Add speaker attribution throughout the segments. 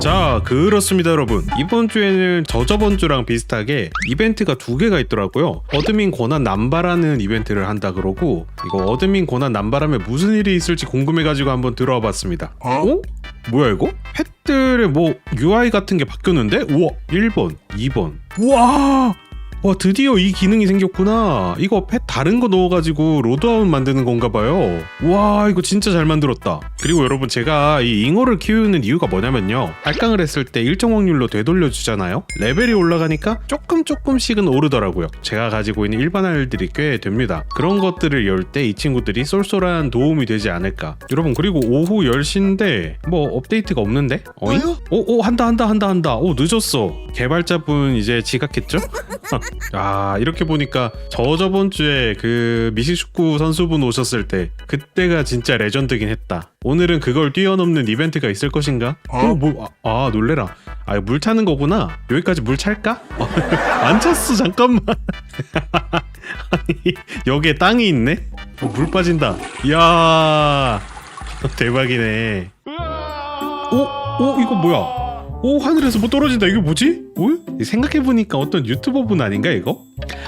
Speaker 1: 자 그렇습니다 여러분 이번 주에는 저저번 주랑 비슷하게 이벤트가 두 개가 있더라고요 어드민 권한 남발하는 이벤트를 한다 그러고 이거 어드민 권한 남발하면 무슨 일이 있을지 궁금해가지고 한번 들어와 봤습니다 어? 뭐야 이거? 펫들의 뭐 UI 같은 게 바뀌었는데? 우와 1번 2번 우와 와 드디어 이 기능이 생겼구나. 이거 펫 다른 거 넣어가지고 로드아웃 만드는 건가 봐요. 와 이거 진짜 잘 만들었다. 그리고 여러분 제가 이 잉어를 키우는 이유가 뭐냐면요. 발강을 했을 때 일정 확률로 되돌려 주잖아요. 레벨이 올라가니까 조금 조금씩은 오르더라고요. 제가 가지고 있는 일반 알들이 꽤 됩니다. 그런 것들을 열 때 이 친구들이 쏠쏠한 도움이 되지 않을까. 여러분 그리고 오후 10시인데 뭐 업데이트가 없는데? 어잉? 오, 오 한다 한다 한다 한다. 오 늦었어. 개발자분 이제 지각했죠? 아 이렇게 보니까 저 저번 주에 그 미식축구 선수분 오셨을 때 그때가 진짜 레전드긴 했다. 오늘은 그걸 뛰어넘는 이벤트가 있을 것인가? 어, 뭐, 아, 아 놀래라. 아, 물 차는 거구나. 여기까지 물 찰까? 안 찼어, 잠깐만. 아니, 여기에 땅이 있네? 어, 물 빠진다. 이야, 대박이네. 오, 오, 이거 뭐야? 오 하늘에서 뭐 떨어진다 이게 뭐지? 어? 생각해보니까 어떤 유튜버분 아닌가 이거?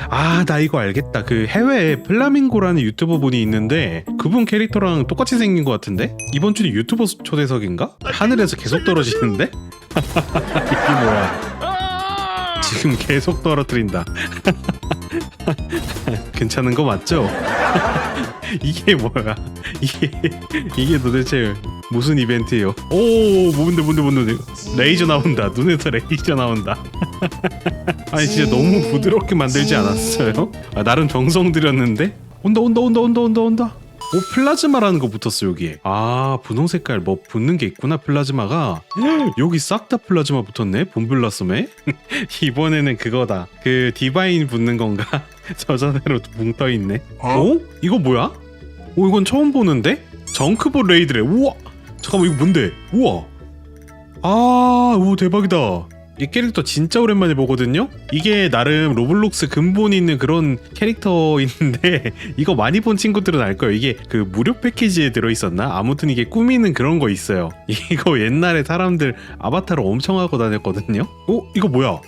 Speaker 1: 아 나 이거 알겠다 그 해외에 플라밍고라는 유튜버분이 있는데 그분 캐릭터랑 똑같이 생긴 것 같은데? 이번 주는 유튜버 초대석인가? 하늘에서 계속 떨어지는데? 이게 뭐야 지금 계속 떨어뜨린다 괜찮은 거 맞죠? 이게 뭐야? 이게 이게 도대체 무슨 이벤트예요? 오 뭔데 뭔데 뭔데 레이저 나온다. 눈에서 레이저 나온다. 아니 진짜 너무 부드럽게 만들지 않았어요? 아, 나름 정성 들였는데? 온다 온다 온다 온다 온다 온다. 오 플라즈마라는 거 붙었어 여기에. 아 분홍 색깔. 뭐 붙는 게 있구나 플라즈마가. 여기 싹 다 플라즈마 붙었네 봄블라썸에? 이번에는 그거다. 그 디바인 붙는 건가 저자대로 붕 떠있네. 어? 이거 뭐야? 오 이건 처음 보는데? 정크볼 레이드래. 우와! 잠깐만 이거 뭔데? 우와! 아 오 대박이다. 이 캐릭터 진짜 오랜만에 보거든요? 이게 나름 로블록스 근본이 있는 그런 캐릭터인데 이거 많이 본 친구들은 알 거예요. 이게 그 무료 패키지에 들어 있었나? 아무튼 이게 꾸미는 그런 거 있어요. 이거 옛날에 사람들 아바타로 엄청 하고 다녔거든요? 어? 이거 뭐야?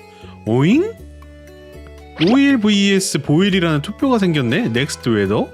Speaker 1: 오잉? 오일 vs 보일이라는 투표가 생겼네 넥스트 웨더.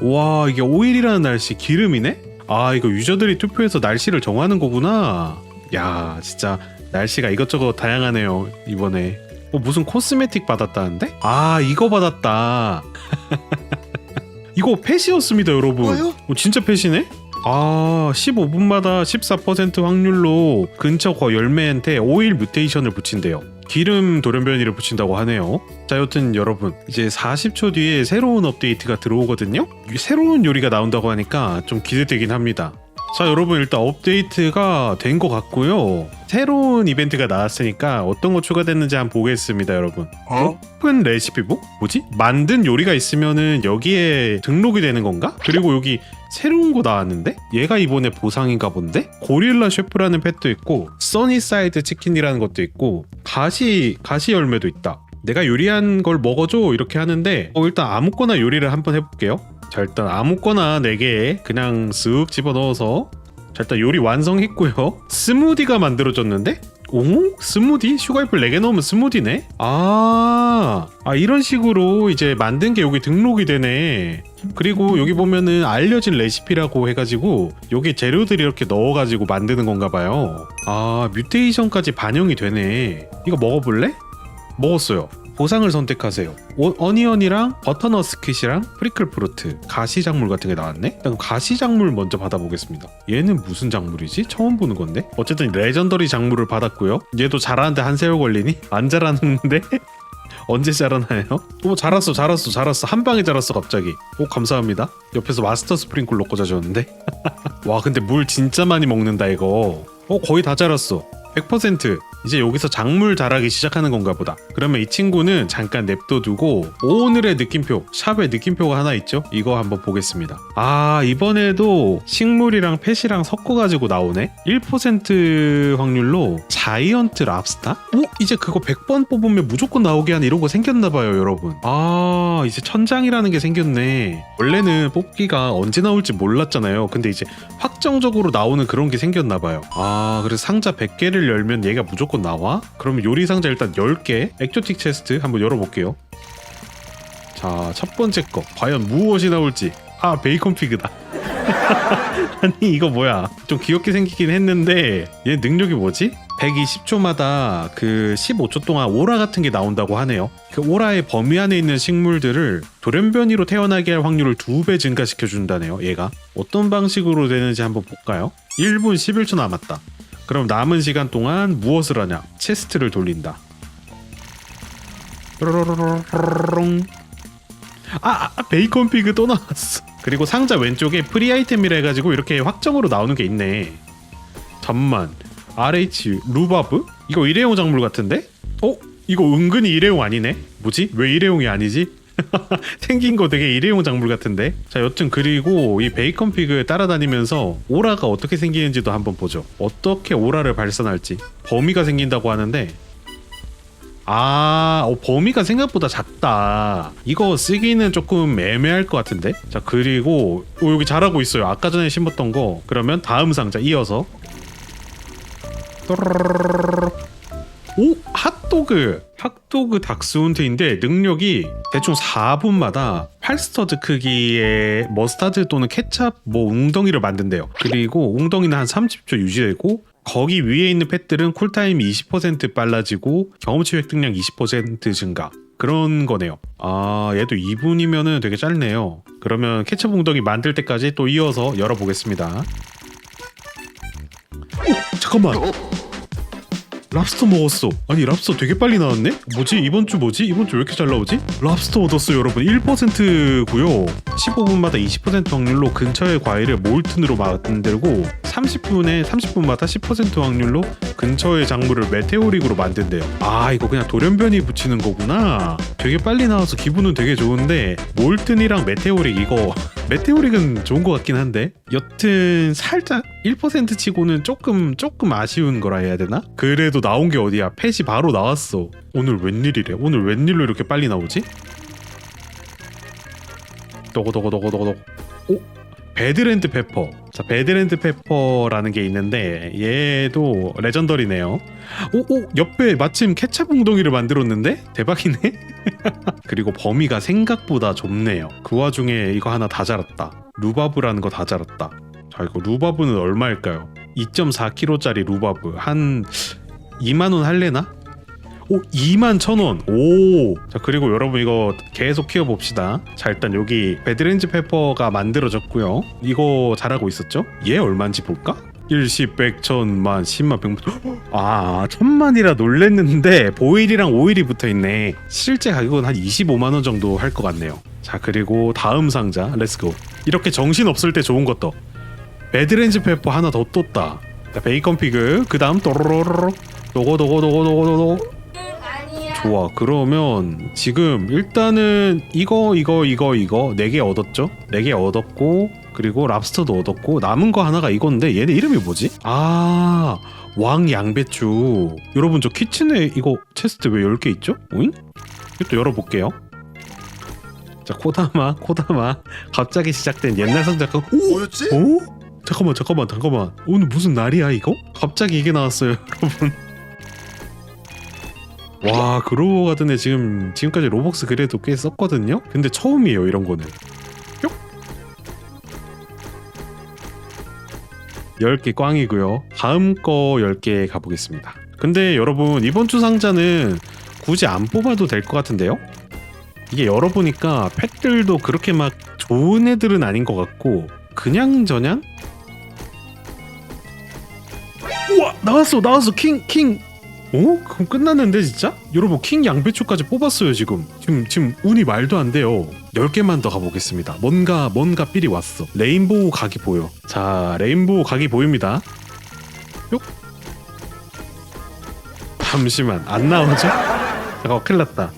Speaker 1: 와 이게 오일이라는 날씨 기름이네? 아 이거 유저들이 투표해서 날씨를 정하는 거구나. 야 진짜 날씨가 이것저것 다양하네요 이번에. 어, 무슨 코스메틱 받았다는데? 아 이거 받았다. 이거 펫이었습니다 여러분? 어, 진짜 펫이네? 아 15분마다 14% 확률로 근처 거 열매한테 오일 뮤테이션을 붙인대요 기름 돌연변이를 붙인다고 하네요. 자 여튼 여러분 이제 40초 뒤에 새로운 업데이트가 들어오거든요. 새로운 요리가 나온다고 하니까 좀 기대되긴 합니다 자 여러분 일단 업데이트가 된 것 같고요 새로운 이벤트가 나왔으니까 어떤 거 추가됐는지 한번 보겠습니다 여러분
Speaker 2: 어?
Speaker 1: 오픈 레시피북? 뭐지? 만든 요리가 있으면은 여기에 등록이 되는 건가? 그리고 여기 새로운 거 나왔는데? 얘가 이번에 보상인가 본데? 고릴라 셰프라는 펫도 있고 써니사이드 치킨이라는 것도 있고 가시 가시 열매도 있다 내가 요리한 걸 먹어줘 이렇게 하는데 어, 일단 아무거나 요리를 한번 해볼게요 자 일단 아무거나 4개에 그냥 쓱 집어넣어서 자 일단 요리 완성했고요 스무디가 만들어졌는데? 오? 스무디? 슈가이플 4개 넣으면 스무디네? 아, 아 이런 식으로 이제 만든 게 여기 등록이 되네 그리고 여기 보면은 알려진 레시피라고 해가지고 여기 재료들 이렇게 넣어가지고 만드는 건가 봐요 아 뮤테이션까지 반영이 되네 이거 먹어볼래? 먹었어요 보상을 선택하세요. 오- 어니언이랑 버터넛 스킷이랑 프리클 프루트, 가시 작물 같은 게 나왔네. 일단 가시 작물 먼저 받아보겠습니다. 얘는 무슨 작물이지? 처음 보는 건데. 어쨌든 레전더리 작물을 받았고요. 얘도 자라는데 한 세월 걸리니? 안 자라는데? 언제 자라나요? 오 자랐어 자랐어 자랐어 한 방에 자랐어 갑자기 오 감사합니다 옆에서 마스터 스프링클러 꽂아줬는데 와 근데 물 진짜 많이 먹는다 이거 어 거의 다 자랐어 100% 이제 여기서 작물 자라기 시작하는 건가 보다. 그러면 이 친구는 잠깐 냅둬두고 오늘의 느낌표 샵에 느낌표가 하나 있죠? 이거 한번 보겠습니다. 아 이번에도 식물이랑 펫이랑 섞어가지고 나오네? 1% 확률로 자이언트 랍스타? 오 이제 그거 100번 뽑으면 무조건 나오게 하는 이런 거 생겼나봐요 여러분. 아 이제 천장이라는 게 생겼네. 원래는 뽑기가 언제 나올지 몰랐잖아요. 근데 이제 확정적으로 나오는 그런 게 생겼나봐요. 아 그래서 상자 100개를 얘를 열면 얘가 무조건 나와? 그러면 요리 상자 일단 10개 액조틱 체스트 한번 열어볼게요. 자 첫 번째 거. 과연 무엇이 나올지. 아 베이컨 피그다. 아니 이거 뭐야? 좀 귀엽게 생기긴 했는데 얘 능력이 뭐지? 120초마다 그 15초 동안 오라 같은 게 나온다고 하네요. 그 오라의 범위 안에 있는 식물들을 돌연변이로 태어나게 할 확률을 두 배 증가시켜 준다네요 얘가. 어떤 방식으로 되는지 한번 볼까요? 1분 11초 남았다 그럼 남은 시간 동안 무엇을 하냐 체스트를 돌린다 뾰로로로로롱. 아, 아 베이컨 피그 또 나왔어. 그리고 상자 왼쪽에 프리 아이템이라 해가지고 이렇게 확정으로 나오는 게 있네. 잠만. RH 루바브? 이거 일회용 작물 같은데? 어? 이거 은근히 일회용 아니네? 뭐지? 왜 일회용이 아니지? 생긴 거 되게 일회용 작물 같은데? 자 여튼 그리고 이 베이컨 피그 따라다니면서 오라가 어떻게 생기는지도 한번 보죠. 어떻게 오라를 발산할지. 범위가 생긴다고 하는데 아, 어, 범위가 생각보다 작다. 이거 쓰기는 조금 애매할 것 같은데? 자, 그리고 어, 여기 잘하고 있어요. 아까 전에 심었던 거. 그러면 다음 상자 이어서. 오, 핫도그. 핫도그 닥스훈트인데 능력이 대충 4분마다 팔스터드 크기의 머스타드 또는 케찹 뭐 웅덩이를 만든대요. 그리고 웅덩이는 한 30초 유지되고 거기 위에 있는 펫들은 쿨타임이 20% 빨라지고 경험치 획득량 20% 증가 그런 거네요. 아 얘도 2분이면은 되게 짧네요. 그러면 케첩 웅덩이 만들 때까지 또 이어서 열어보겠습니다. 오 잠깐만. 랍스터 먹었어. 아니 랍스터 되게 빨리 나왔네? 뭐지 이번 주 뭐지? 이번 주 왜 이렇게 잘 나오지? 랍스터 얻었어요 여러분 1%고요 15분마다 20% 확률로 근처의 과일을 몰튼으로 만들고 30분에 30분마다 10% 확률로 근처의 작물을 메테오릭으로 만든대요 아 이거 그냥 돌연변이 붙이는 거구나 되게 빨리 나와서 기분은 되게 좋은데 몰튼이랑 메테오릭 이거 메테오릭은 좋은 것 같긴 한데 여튼 살짝 1% 치고는 조금 조금 아쉬운 거라 해야 되나? 그래도 나온 게 어디야 펫이 바로 나왔어 오늘 웬일이래 오늘 웬일로 이렇게 빨리 나오지? 도고도고도고도고 오? 배드랜드 페퍼 자 배드랜드 페퍼라는 게 있는데 얘도 레전더리네요. 오오 옆에 마침 케찹 웅덩이를 만들었는데? 대박이네. 그리고 범위가 생각보다 좁네요. 그 와중에 이거 하나 다 자랐다. 루바브라는 거 다 자랐다. 자 이거 루바브는 얼마일까요? 2.4kg짜리 루바브. 한 2만 원 할래나? 오 2만 천원. 오. 자 그리고 여러분 이거 계속 키워봅시다. 자 일단 여기 베드렌즈 페퍼가 만들어졌고요. 이거 잘하고 있었죠? 얘 얼마인지 볼까? 일십 백 천만 십만 백만. 아 천만이라 놀랬는데 보일이랑 오일이 붙어있네. 실제 가격은 한 25만 원 정도 할 것 같네요. 자 그리고 다음 상자. 렛츠고 이렇게 정신 없을 때 좋은 것도. 베드렌즈 페퍼 하나 더 떴다. 자, 베이컨 피그. 그 다음 또로로로로. 도고 도고 도고 도고 도고 좋아. 그러면 지금 일단은 이거 이거 이거 이거 네 개 얻었죠? 네 개 얻었고 그리고 랍스터도 얻었고 남은 거 하나가 이건데 얘네 이름이 뭐지? 아 왕양배추. 여러분 저 키친에 이거 체스트 왜 10개 있죠? 오잉? 이것도 열어볼게요. 자 코다마 코다마. 갑자기 시작된 옛날 상자 오!
Speaker 2: 뭐였지?
Speaker 1: 오? 잠깐만 잠깐만 잠깐만. 오늘 무슨 날이야 이거? 갑자기 이게 나왔어요 여러분 와 그러고 가더니 지금 지금까지 로벅스 그래도 꽤 썼거든요. 근데 처음이에요 이런 거는. 뿅. 10개 꽝이고요. 다음 거 10개 가보겠습니다. 근데 여러분 이번 주 상자는 굳이 안 뽑아도 될 것 같은데요? 이게 열어보니까 펫들도 그렇게 막 좋은 애들은 아닌 것 같고 그냥 저냥 우와 나왔어 나왔어 킹 킹 어? 그럼 끝났는데 진짜? 여러분 킹 양배추까지 뽑았어요 지금. 지금 지금 운이 말도 안 돼요. 10개만 더 가보겠습니다. 뭔가 뭔가 삘이 왔어. 레인보우 각이 보여. 자 레인보우 각이 보입니다. 뿅. 잠시만 안 나오죠? 잠깐 큰일 났다.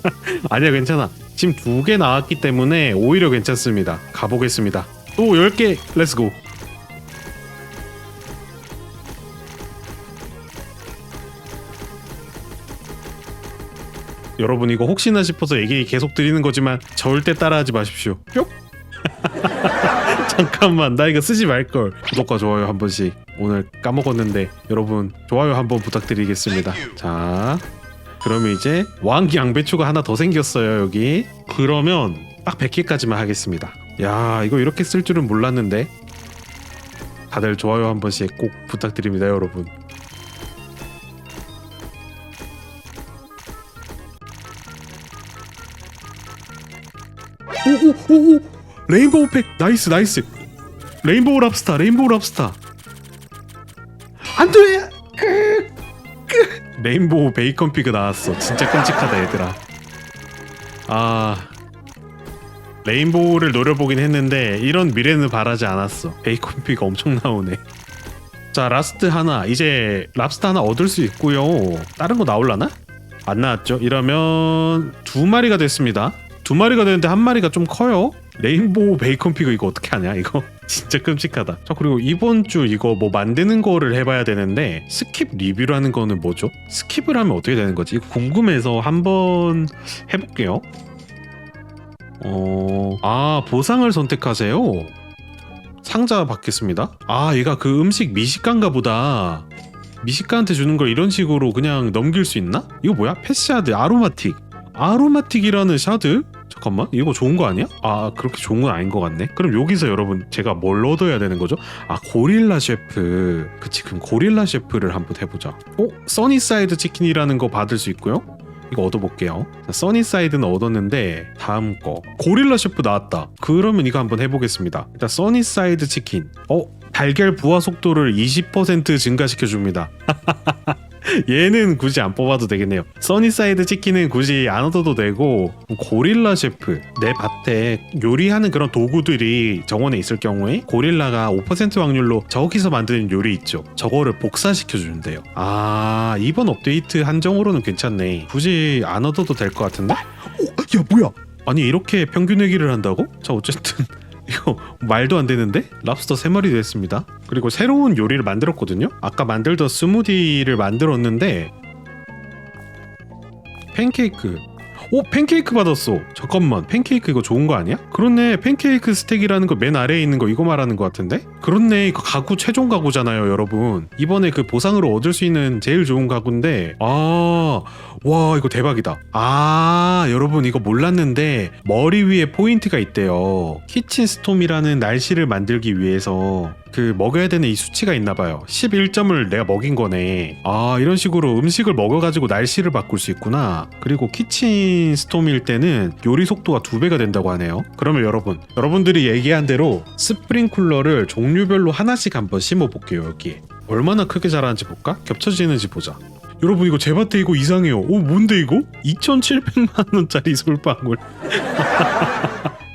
Speaker 1: 아니야 괜찮아. 지금 두 개 나왔기 때문에 오히려 괜찮습니다. 가보겠습니다. 또 10개 렛츠고 여러분 이거 혹시나 싶어서 얘기 계속 드리는 거지만 절대 따라하지 마십시오. 뿅. 잠깐만 나 이거 쓰지 말걸. 구독과 좋아요 한 번씩. 오늘 까먹었는데 여러분 좋아요 한 번 부탁드리겠습니다. 자, 그러면 이제 왕 양배추가 하나 더 생겼어요 여기. 그러면 딱 100개까지만 하겠습니다. 야 이거 이렇게 쓸 줄은 몰랐는데 다들 좋아요 한 번씩 꼭 부탁드립니다 여러분. 오오오오. 레인보우 팩. 나이스 나이스. 레인보우 랍스타 레인보우 랍스타. 안돼. 레인보우 베이컨 피그 나왔어. 진짜 끔찍하다 얘들아. 아 레인보우를 노려보긴 했는데 이런 미래는 바라지 않았어. 베이컨 피가 엄청 나오네. 자 라스트 하나. 이제 랍스터 하나 얻을 수 있고요. 다른 거 나올라나? 안 나왔죠? 이러면 두 마리가 됐습니다 두 마리가 되는데 한 마리가 좀 커요 레인보우 베이컨 피그 이거 어떻게 하냐 이거 진짜 끔찍하다 자 그리고 이번 주 이거 뭐 만드는 거를 해봐야 되는데 스킵 리뷰라는 거는 뭐죠? 스킵을 하면 어떻게 되는 거지? 이거 궁금해서 한번 해볼게요 어... 아 보상을 선택하세요 상자 받겠습니다 아 얘가 그 음식 미식가인가 보다 미식가한테 주는 걸 이런 식으로 그냥 넘길 수 있나? 이거 뭐야? 패스샤드 아로마틱 아로마틱이라는 샤드? 잠깐만 이거 좋은 거 아니야? 아 그렇게 좋은 건 아닌 것 같네. 그럼 여기서 여러분 제가 뭘 얻어야 되는 거죠? 아 고릴라 셰프. 그치 그럼 고릴라 셰프를 한번 해보자. 어? 써니사이드 치킨이라는 거 받을 수 있고요? 이거 얻어볼게요. 자, 써니사이드는 얻었는데 다음 거. 고릴라 셰프 나왔다. 그러면 이거 한번 해보겠습니다. 일단 써니사이드 치킨. 어? 달걀 부화 속도를 20% 증가시켜 줍니다 얘는 굳이 안 뽑아도 되겠네요. 써니사이드 치킨은 굳이 안 얻어도 되고 고릴라 셰프 내 밭에 요리하는 그런 도구들이 정원에 있을 경우에 고릴라가 5% 확률로 저기서 만드는 요리 있죠. 저거를 복사시켜 주는데요. 아 이번 업데이트 한정으로는 괜찮네. 굳이 안 얻어도 될 것 같은데? 어, 야 뭐야? 아니 이렇게 평균 회기를 한다고? 자 어쨌든 이거 말도 안 되는데? 랍스터 3마리 됐습니다. 그리고 새로운 요리를 만들었거든요. 아까 만들던 스무디를 만들었는데 팬케이크. 오 팬케이크 받았어. 잠깐만 팬케이크 이거 좋은 거 아니야? 그렇네 팬케이크 스택이라는 거 맨 아래에 있는 거 이거 말하는 거 같은데? 그렇네 이거 가구 최종 가구잖아요 여러분. 이번에 그 보상으로 얻을 수 있는 제일 좋은 가구인데 아 와 이거 대박이다. 아 여러분 이거 몰랐는데 머리 위에 포인트가 있대요. 키친 스톰이라는 날씨를 만들기 위해서 그 먹여야 되는 이 수치가 있나 봐요. 11점을 내가 먹인 거네. 아 이런 식으로 음식을 먹어가지고 날씨를 바꿀 수 있구나. 그리고 키친 스톰일 때는 요리 속도가 두 배가 된다고 하네요. 그러면 여러분 여러분들이 얘기한 대로 스프링쿨러를 종류별로 하나씩 한번 심어 볼게요 여기에. 얼마나 크게 자라는지 볼까? 겹쳐지는지 보자. 여러분 이거 제 밭에 이거 이상해요. 오 뭔데 이거? 2,700만 원짜리 솔방울.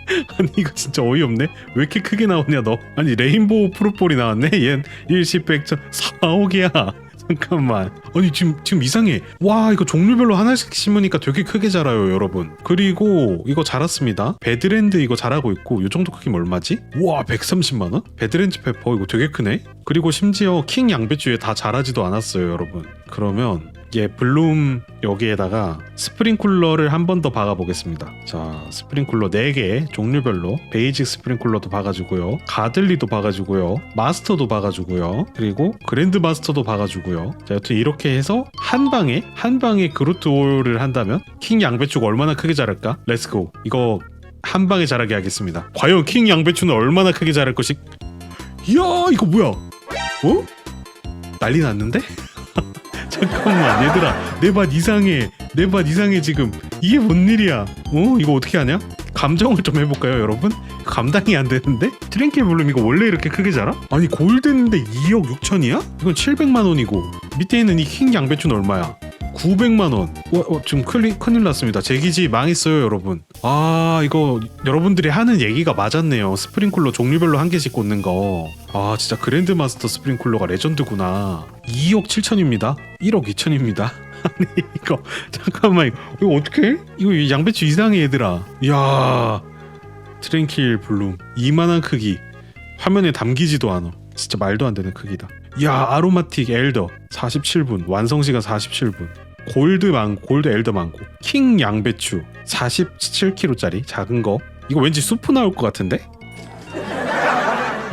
Speaker 1: 아니 이거 진짜 어이없네. 왜 이렇게 크게 나오냐 너? 아니 레인보우 프로폴이 나왔네. 얜 1십 100천 4억이야. 잠깐만. 아니 지금 지금 이상해. 와 이거 종류별로 하나씩 심으니까 되게 크게 자라요 여러분. 그리고 이거 자랐습니다. 베드랜드 이거 자라고 있고 이 정도 크기면 얼마지? 와 130만 원? 베드랜드 페퍼 이거 되게 크네. 그리고 심지어 킹 양배추에 다 자라지도 않았어요 여러분. 그러면 얘 블룸 여기에다가 스프링쿨러를 한 번 더 박아 보겠습니다. 자, 스프링쿨러 4개 종류별로 베이직 스프링쿨러도 박아주고요. 가들리도 박아주고요. 마스터도 박아주고요. 그리고 그랜드 마스터도 박아주고요. 자, 여튼 이렇게 해서 한 방에 한 방에 그루트 올을 한다면 킹 양배추가 얼마나 크게 자랄까? 렛츠고. 이거 한 방에 자라게 하겠습니다. 과연 킹 양배추는 얼마나 크게 자랄 것이? 이야, 이거 뭐야? 어? 난리 났는데? 잠깐만 얘들아. 내 밭 이상해. 내 밭 이상해 지금. 이게 뭔 일이야? 어? 이거 어떻게 하냐? 감정을 좀 해볼까요 여러분? 감당이 안 되는데? 트랭킬 블룸 이거 원래 이렇게 크게 자라? 아니 골드인데 2억 6천이야? 이건 700만 원이고. 밑에 있는 이킹 양배추는 얼마야 900만 원. 와, 어, 지금 큰일, 큰일 났습니다. 제 기지 망했어요, 여러분. 아, 이거 여러분들이 하는 얘기가 맞았네요. 스프링쿨러 종류별로 한 개씩 꽂는 거. 아, 진짜 그랜드 마스터 스프링쿨러가 레전드구나. 2억 7천입니다. 1억 2천입니다. 아니, 이거 잠깐만. 이거 어떻게? 이거 양배추 이상해, 얘들아. 이야. 트랭킬 블룸. 이만한 크기. 화면에 담기지도 않아. 진짜 말도 안 되는 크기다. 야 아로마틱 엘더 47분 완성 시간 47분 골드 망고 골드 엘더 망고 킹 양배추 47kg짜리 작은 거. 이거 왠지 수프 나올 것 같은데?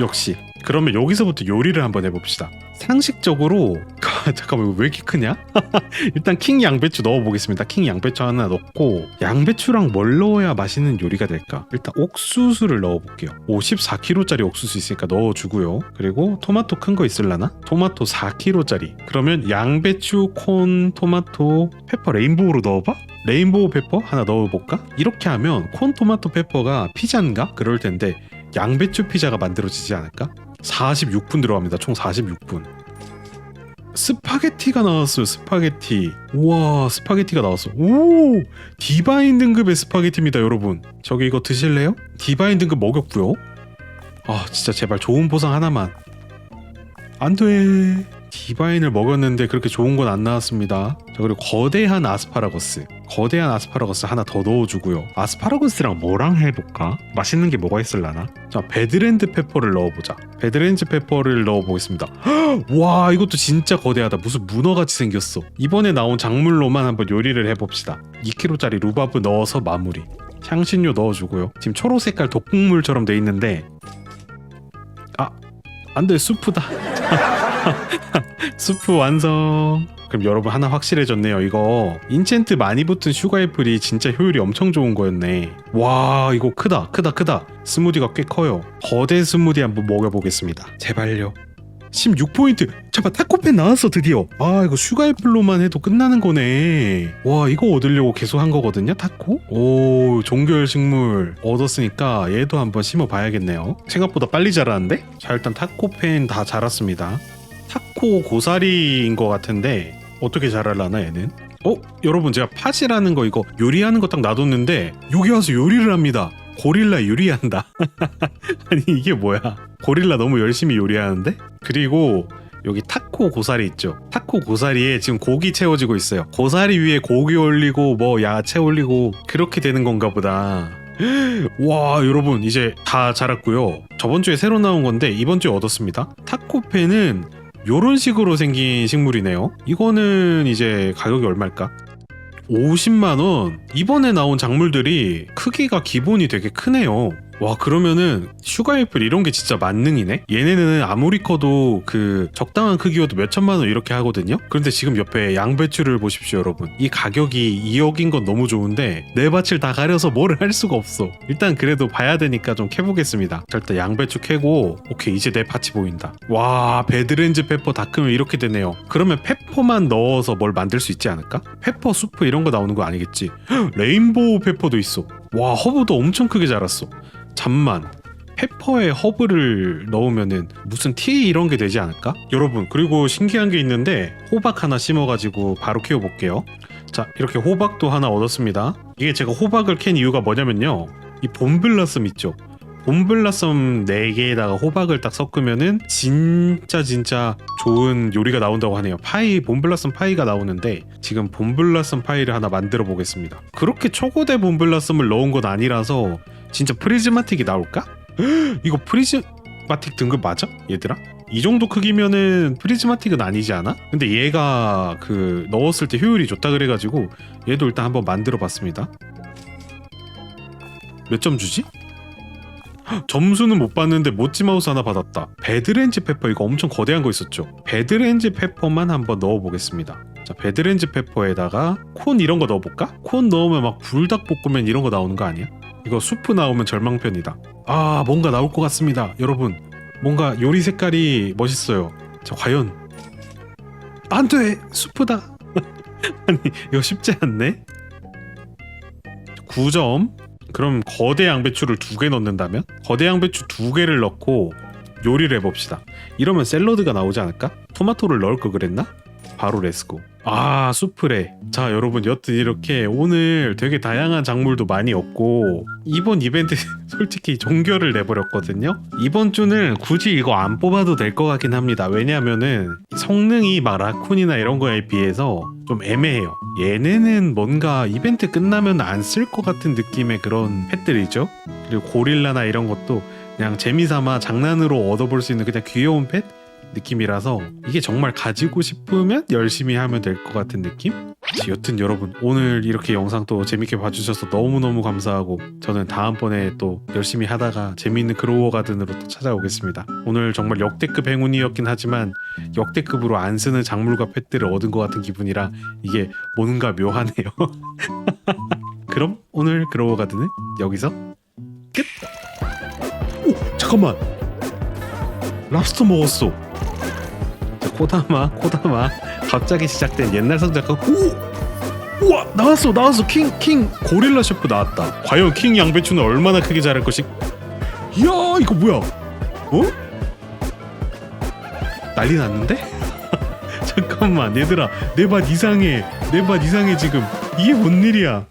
Speaker 1: 역시. 그러면 여기서부터 요리를 한번 해봅시다. 상식적으로 잠깐만 이거 왜 이렇게 크냐? 일단 킹 양배추 넣어보겠습니다. 킹 양배추 하나 넣고 양배추랑 뭘 넣어야 맛있는 요리가 될까? 일단 옥수수를 넣어볼게요. 54kg짜리 옥수수 있으니까 넣어주고요. 그리고 토마토 큰 거 있을라나? 토마토 4kg짜리. 그러면 양배추, 콘, 토마토, 페퍼 레인보우로 넣어봐? 레인보우 페퍼 하나 넣어볼까? 이렇게 하면 콘, 토마토, 페퍼가 피자인가? 그럴 텐데 양배추 피자가 만들어지지 않을까? 46분 들어갑니다. 총 46분. 스파게티가 나왔어요. 스파게티. 우와, 스파게티가 나왔어. 오! 디바인 등급의 스파게티입니다, 여러분. 저기 이거 드실래요? 디바인 등급 먹였고요. 아, 진짜 제발 좋은 보상 하나만. 안 돼. 디바인을 먹였는데 그렇게 좋은 건 안 나왔습니다. 자, 그리고 거대한 아스파라거스. 거대한 아스파라거스 하나 더 넣어주고요. 아스파라거스랑 뭐랑 해볼까? 맛있는 게 뭐가 있을라나? 자, 베드랜드 페퍼를 넣어보자. 베드랜드 페퍼를 넣어보겠습니다. 와, 이것도 진짜 거대하다. 무슨 문어같이 생겼어. 이번에 나온 작물로만 한번 요리를 해봅시다. 2kg짜리 루바브 넣어서 마무리. 향신료 넣어주고요. 지금 초록 색깔 독국물처럼 돼 있는데 아, 안돼 수프다. 수프 완성. 그럼 여러분 하나 확실해졌네요. 이거 인챈트 많이 붙은 슈가 애플이 진짜 효율이 엄청 좋은 거였네. 와 이거 크다 크다 크다. 스무디가 꽤 커요. 거대 스무디 한번 먹여보겠습니다. 제발요. 16포인트 잠깐 타코펜 나왔어 드디어 아 이거 슈가 애플로만 해도 끝나는 거네 와 이거 얻으려고 계속 한 거거든요 타코 오 종결 식물 얻었으니까 얘도 한번 심어 봐야겠네요 생각보다 빨리 자라는데 자 일단 타코펜 다 자랐습니다 타코 고사리인 것 같은데 어떻게 자랄라나 얘는? 어 여러분 제가 팥이라는 거 이거 요리하는 거 딱 놔뒀는데 여기 와서 요리를 합니다. 고릴라 요리한다. 아니 이게 뭐야? 고릴라 너무 열심히 요리하는데? 그리고 여기 타코 고사리 있죠? 타코 고사리에 지금 고기 채워지고 있어요. 고사리 위에 고기 올리고 뭐 야채 올리고 그렇게 되는 건가 보다. 와 여러분 이제 다 자랐고요. 저번 주에 새로 나온 건데 이번 주에 얻었습니다. 타코펜은 요런 식으로 생긴 식물이네요. 이거는 이제 가격이 얼마일까? 50만원. 이번에 나온 작물들이 크기가 기본이 되게 크네요 와 그러면은 슈가애플 이런 게 진짜 만능이네? 얘네는 아무리 커도 그 적당한 크기여도 몇천만 원 이렇게 하거든요? 그런데 지금 옆에 양배추를 보십시오 여러분. 이 가격이 2억인 건 너무 좋은데 내 밭을 다 가려서 뭐를 할 수가 없어. 일단 그래도 봐야 되니까 좀 캐보겠습니다. 자, 일단 양배추 캐고 오케이 이제 내 밭이 보인다. 와 베드렌즈 페퍼 다 크면 이렇게 되네요. 그러면 페퍼만 넣어서 뭘 만들 수 있지 않을까? 페퍼 수프 이런 거 나오는 거 아니겠지? 헉, 레인보우 페퍼도 있어. 와 허브도 엄청 크게 자랐어 잠만 페퍼에 허브를 넣으면은 무슨 티 이런 게 되지 않을까? 여러분 그리고 신기한 게 있는데 호박 하나 심어가지고 바로 키워볼게요. 자 이렇게 호박도 하나 얻었습니다. 이게 제가 호박을 캔 이유가 뭐냐면요. 이 봄블라썸 있죠 봄블라썸 4개에다가 호박을 딱 섞으면은 진짜 진짜 좋은 요리가 나온다고 하네요 파이 봄블라썸 파이가 나오는데 지금 봄블라썸 파이를 하나 만들어 보겠습니다 그렇게 초고대 봄블라썸을 넣은 건 아니라서 진짜 프리즈마틱이 나올까? 이거 프리즈마틱 등급 맞아? 얘들아? 이 정도 크기면은 프리즈마틱은 아니지 않아? 근데 얘가 그 넣었을 때 효율이 좋다 그래가지고 얘도 일단 한번 만들어 봤습니다 몇 점 주지? 헉, 점수는 못 받는데 모찌 마우스 하나 받았다 배드렌즈 페퍼 이거 엄청 거대한 거 있었죠 배드렌즈 페퍼만 한번 넣어보겠습니다 자 배드렌즈 페퍼에다가 콘 이런 거 넣어볼까? 콘 넣으면 막 불닭볶음면 이런 거 나오는 거 아니야? 이거 수프 나오면 절망편이다. 아, 뭔가 나올 것 같습니다. 여러분, 뭔가 요리 색깔이 멋있어요. 자, 과연 안 돼! 수프다. 아니, 이거 쉽지 않네. 9점. 그럼 거대 양배추를 두 개 넣는다면? 거대 양배추 두 개를 넣고 요리를 해봅시다. 이러면 샐러드가 나오지 않을까? 토마토를 넣을 거 그랬나? 바로 레스고. 아 수프레. 자 여러분 여튼 이렇게 오늘 되게 다양한 작물도 많이 없고 이번 이벤트 솔직히 종결을 내버렸거든요. 이번 주는 굳이 이거 안 뽑아도 될 것 같긴 합니다. 왜냐하면은 성능이 막 라쿤이나 이런 거에 비해서 좀 애매해요. 얘네는 뭔가 이벤트 끝나면 안 쓸 것 같은 느낌의 그런 펫들이죠. 그리고 고릴라나 이런 것도 그냥 재미삼아 장난으로 얻어볼 수 있는 그냥 귀여운 펫 느낌이라서 이게 정말 가지고 싶으면 열심히 하면 될 것 같은 느낌? 여튼 여러분 오늘 이렇게 영상 또 재밌게 봐주셔서 너무너무 감사하고 저는 다음번에 또 열심히 하다가 재미있는 그로워 가든으로 또 찾아오겠습니다 오늘 정말 역대급 행운이었긴 하지만 역대급으로 안 쓰는 작물과 펫들을 얻은 것 같은 기분이라 이게 뭔가 묘하네요 그럼 오늘 그로워 가든은 여기서 끝! 오! 잠깐만! 랍스터 먹었어. 자, 코다마 코다마. 갑자기 시작된 옛날 성장가 오! 우와 나왔어 나왔어. 킹 킹 고릴라 셰프 나왔다. 과연 킹 양배추는 얼마나 크게 자랄 것이? 이야 이거 뭐야? 어? 난리 났는데? 잠깐만 얘들아. 내 밭 이상해. 내 밭 이상해 지금. 이게 뭔 일이야